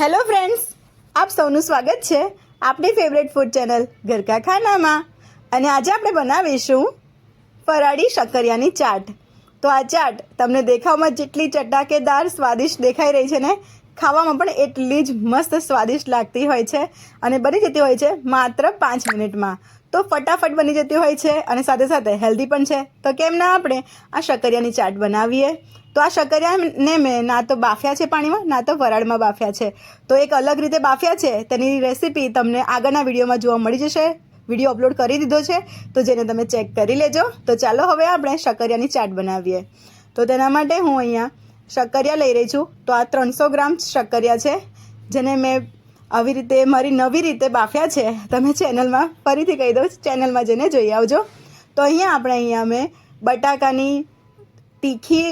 Hello friends આપ સૌનું સ્વાગત છે આપણી ફેવરેટ ફૂડ ચેનલ ગરકા ખાનામાં. અને આજે આપણે બનાવીશું ફરાળી શક્કરિયાની ચાટ. તો આ ચાટ તમને દેખાવમાં જેટલી ચટાકેદાર, સ્વાદિષ્ટ દેખાઈ રહી છે ને, ખાવામાં પણ એટલી જ મસ્ત સ્વાદિષ્ટ લાગતી હોય છે. અને બની જતી હોય છે માત્ર પાંચ મિનિટમાં. તો ફટાફટ બની જતી હોય છે અને સાથે સાથે હેલ્ધી પણ છે. તો કેમ ના આપણે? આ શક્કરિયાની ચાટ બનાવીએ. તો આ શક્કરિયાને મેં ના તો બાફ્યા છે પાણીમાં, ના તો વરાળમાં બાફ્યા છે. તો એક અલગ રીતે બાફ્યા છે, તેની રેસીપી તમને આગળના વિડીયોમાં જોવા મળી જશે. વીડિયો અપલોડ કરી દીધો છે, તો જેને તમે ચેક કરી લેજો. તો ચાલો હવે આપણે શક્કરિયાની ચાટ બનાવીએ. તો તેના માટે હું અહીંયા શક્કરિયા લઈ રહી છું. તો આ ત્રણસો ગ્રામ શક્કરિયા છે, જેને મેં આવી રીતે મારી નવી રીતે બાફ્યા છે. તમે ચેનલમાં ફરીથી કહી દઉં, ચેનલમાં જઈને જોઈ આવજો. તો અહીંયા આપણે અહીંયા મેં બટાકાની તીખી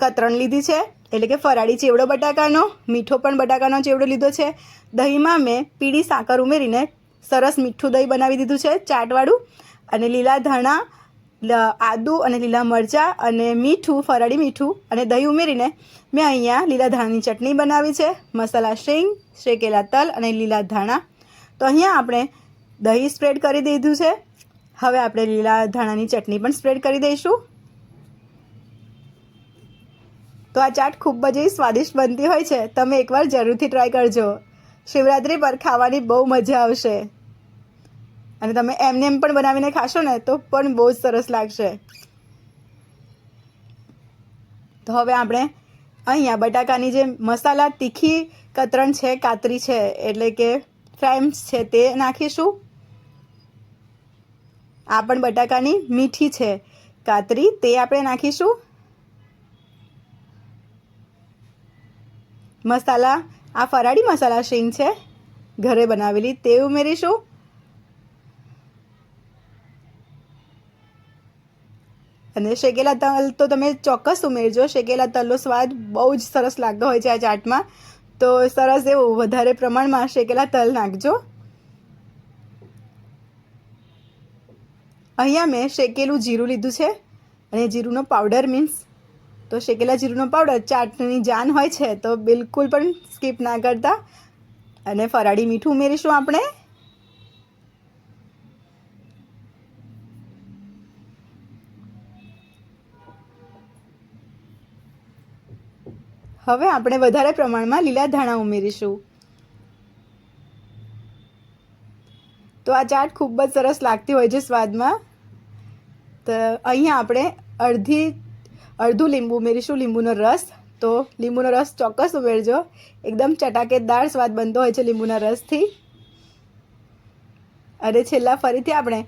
કતરણ લીધી છે. એટલે કે ફરાળી ચેવડો બટાકાનો, મીઠો પણ બટાકાનો ચેવડો લીધો છે. દહીંમાં મેં પીળી સાકર ઉમેરીને સરસ મીઠું દહીં બનાવી દીધું છે, ચાટવાળું અને લીલા ધાણા આદુ અને લીલા મરચાં અને મીઠું, ફરાળી મીઠું અને દહીં ઉમેરીને મેં અહીંયા લીલા ધાણાની ચટણી બનાવી છે. મસાલા શેંગ, શેકેલા તલ અને લીલા ધાણા. તો અહીંયા આપણે દહીં સ્પ્રેડ કરી દીધું છે. હવે આપણે લીલા ધાણાની ચટણી પણ સ્પ્રેડ કરી દઈશું. તો આ ચાટ ખૂબ જ સ્વાદિષ્ટ બનતી હોય છે. તમે એકવાર જરૂરથી ટ્રાય કરજો. શિવરાત્રી પર ખાવાની બહુ મજા આવશે. અને તમે એમને એમ પણ બનાવીને ખાશો ને, તો પણ બહુ જ સરસ લાગશે. તો હવે આપણે અહીંયા બટાકાની જે મસાલા તીખી કતરણ છે, કાતરી છે, એટલે કે ફ્રેમ્સ છે, તે નાખીશું. આ પણ બટાકાની મીઠી છે, કાતરી, તે આપણે નાખીશું. મસાલા, આ ફરાળી મસાલા શીંગ છે, ઘરે બનાવેલી, તે ઉમેરીશું. અને શેકેલા તલ તો તમે ચોક્કસ ઉમેરજો. શેકેલા તલનો સ્વાદ બહુ જ સરસ લાગતો હોય છે આ ચાટમાં. તો સરસ એવું વધારે પ્રમાણમાં શેકેલા તલ નાખજો. અહીંયા મેં શેકેલું જીરું લીધું છે અને જીરુંનો પાવડર મીન્સ તો શેકેલા જીરુંનો પાવડર ચાટની જાન હોય છે તો બિલકુલ પણ સ્કીપ ના કરતા. અને ફરાળી મીઠું ઉમેરીશું આપણે. હવે આપણે વધારે પ્રમાણમાં લીલા ધાણા ઉમેરીશું. તો આ ચાટ ખૂબ જ સરસ લાગતી હોય છે સ્વાદમાં. તો અહીંયા આપણે અડધી, અડધું લીંબુ ઉમેરીશું, લીંબુનો રસ. તો લીંબુનો રસ ચોક્કસ ઉમેરજો. એકદમ ચટાકેદાર સ્વાદ બનતો હોય છે લીંબુના રસથી. અને છેલ્લા ફરીથી આપણે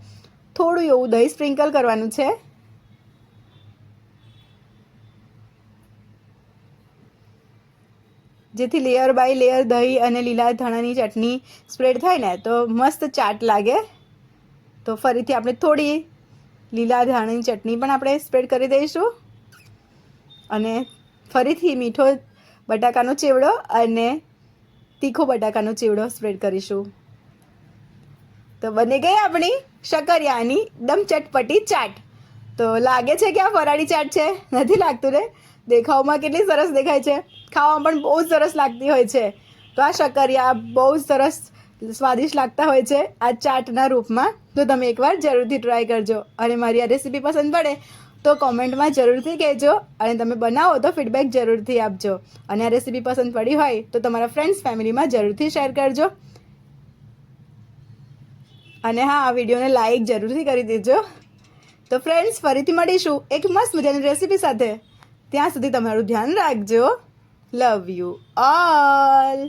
થોડું એવું દહીં સ્પ્રિંકલ કરવાનું છે. જેથી લેયર બાય લેયર દહીં અને લીલા ધાણાની ચટણી સ્પ્રેડ થાય ને, તો મસ્ત ચાટ લાગે. તો ફરીથી આપણે થોડી લીલા ધાણાની ચટણી પણ આપણે સ્પ્રેડ કરી દઈશું. અને ફરીથી મીઠો બટાકાનો ચેવડો અને તીખો બટાકાનો ચેવડો સ્પ્રેડ કરીશું. તો બની ગઈ આપણી શક્કરિયાની એકદમ ચટપટી ચાટ. તો લાગે છે કે આ ફરાળી ચાટ છે? નથી લાગતું ને દેખાવમાં કેટલી સરસ દેખાય છે. ખાવામાં પણ બહુ સરસ લાગતી હોય છે. તો આ શક્કરિયા બહુ સરસ સ્વાદિષ્ટ લાગતા હોય છે આ ચાટના રૂપમાં. તો તમે એકવાર જરૂરથી ટ્રાય કરજો. અને મારી આ રેસીપી પસંદ પડે તો કોમેન્ટમાં જરૂરથી કહેજો અને તમે બનાવો તો ફીડબેક જરૂરથી આપજો. અને આ રેસીપી પસંદ પડી હોય તો તમારા ફ્રેન્ડ્સ ફેમિલીમાં જરૂરથી શેર કરજો. અને હા, આ વિડીયોને લાઈક જરૂરથી કરી દેજો. તો ફ્રેન્ડ્સ ફરીથી મળીશું એક મસ્ત મજાની રેસીપી સાથે. ત્યાં સુધી તમારું ધ્યાન રાખજો. Love you all